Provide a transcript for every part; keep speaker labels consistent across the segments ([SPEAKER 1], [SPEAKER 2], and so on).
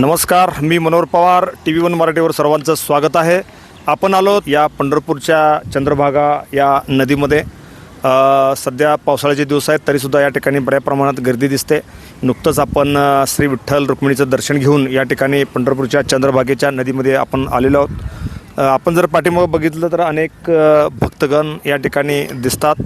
[SPEAKER 1] नमस्कार मी Manohar Pawar T V one मराठीवर सर्वांचं स्वागत आहे. आपण आलो या पंढरपूरच्या चंद्रभागा या नदीमध्ये. सध्या पावसाळ्याचे दिवस आहेत तरीसुद्धा या ठिकाणी बऱ्या प्रमाणात गर्दी दिसते. नुकतंच आपण श्री विठ्ठल रुक्मिणीचं दर्शन घेऊन या ठिकाणी पंढरपूरच्या चंद्रभागेच्या नदीमध्ये आपण आलेलो आहोत. आपण जर पाठीमागं बघितलं तर अनेक भक्तगण या ठिकाणी दिसतात.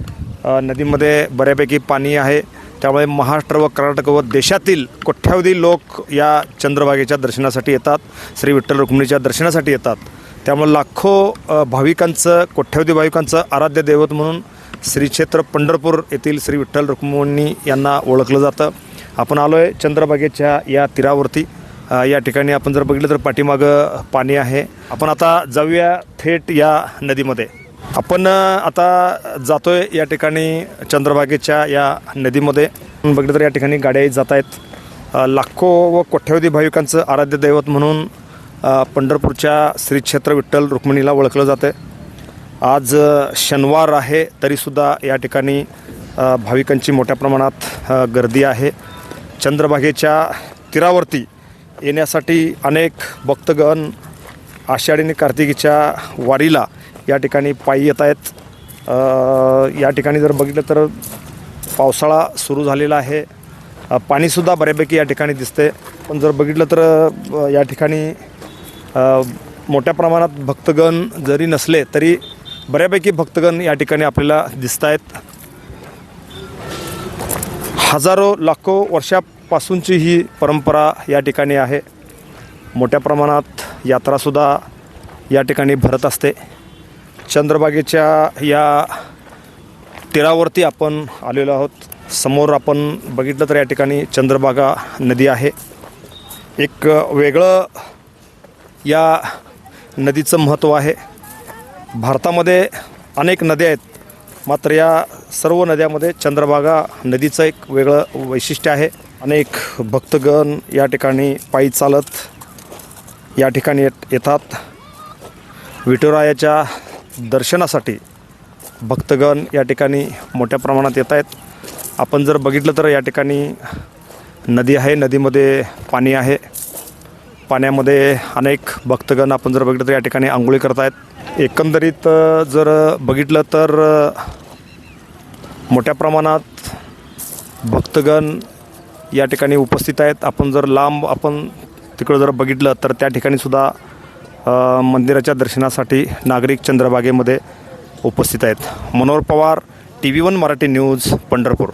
[SPEAKER 1] नदीमध्ये बऱ्यापैकी पाणी आहे. त्यामुळे महाराष्ट्र व कर्नाटक व देशातील कोट्यावधी लोक या चंद्रभागेच्या दर्शनासाठी येतात श्री विठ्ठल रुक्मिणीच्या दर्शनासाठी येतात. त्यामुळे लाखो भाविकांचं कोट्यावधी भाविकांचं आराध्य दैवत म्हणून श्री क्षेत्र पंढरपूर येथील श्री विठ्ठल रुक्मिणी यांना ओळखलं जातं. आपण आलो आहे चंद्रभागेच्या या तीरावरती. या ठिकाणी आपण जर बघितलं तर पाठीमागं पाणी आहे. आपण आता जाऊया थेट या नदीमध्ये. आपण आता जातोय या ठिकाणी चंद्रभागेच्या या नदीमध्ये. बघितलं तर या ठिकाणी गाड्या जात आहेत लाखो व कोट्यावधी भाविकांचं आराध्य दैवत म्हणून पंढरपूरच्या श्री क्षेत्र विठ्ठल रुक्मिणीला ओळखलं जातं आज शनिवार आहे तरीसुद्धा या ठिकाणी भाविकांची मोठ्या प्रमाणात गर्दी आहे. चंद्रभागेच्या तीरावरती येण्यासाठी अनेक भक्तगण आषाढी आणि कार्तिकीच्या वारीला या ठिकाणी पायी येत आहेत. या ठिकाणी जर बघितलं तर पावसाळा सुरू झालेला आहे. पाणीसुद्धा बऱ्यापैकी या ठिकाणी दिसते पण जर बघितलं तर या ठिकाणी मोठ्या प्रमाणात भक्तगण जरी नसले तरी बऱ्यापैकी भक्तगण या ठिकाणी आपल्याला दिसत आहेत हजारो लाखो वर्षापासूनची ही परंपरा या ठिकाणी आहे. मोठ्या प्रमाणात यात्रासुद्धा या ठिकाणी भरत असते. चंद्रबागेच्या या तीरावरती आपण आलेलो आहोत. समोर आपण बघितलं तर या ठिकाणी चंद्रभागा नदी आहे. एक वेगळं या नदीचं महत्त्व आहे. भारतामध्ये अनेक नद्या आहेत. मात्र या सर्व नद्यामध्ये चंद्रभागा नदीचं एक वेगळं वैशिष्ट्य आहे. अनेक भक्तगण या ठिकाणी पायी चालत या ठिकाणी येत येतात. विठुरायाच्या दर्शनासाठी भक्तगण या ठिकाणी मोठ्या प्रमाणात येत आहेत. आपण जर बघितलं तर या ठिकाणी नदी आहे. नदीमध्ये पाणी आहे. पाण्यामध्ये अनेक भक्तगण आपण जर बघितलं तर या ठिकाणी आंघोळी करत आहेत. एकंदरीत जर बघितलं तर मोठ्या प्रमाणात भक्तगण या ठिकाणी उपस्थित आहेत. आपण जर लांब आपण तिकडं जर बघितलं तर त्या ठिकाणीसुद्धा मंदिराच्या दर्शनासाठी नागरिक चंद्रबागेमध्ये उपस्थित आहेत. Manohar Pawar TV one Marathi news Pandharpur.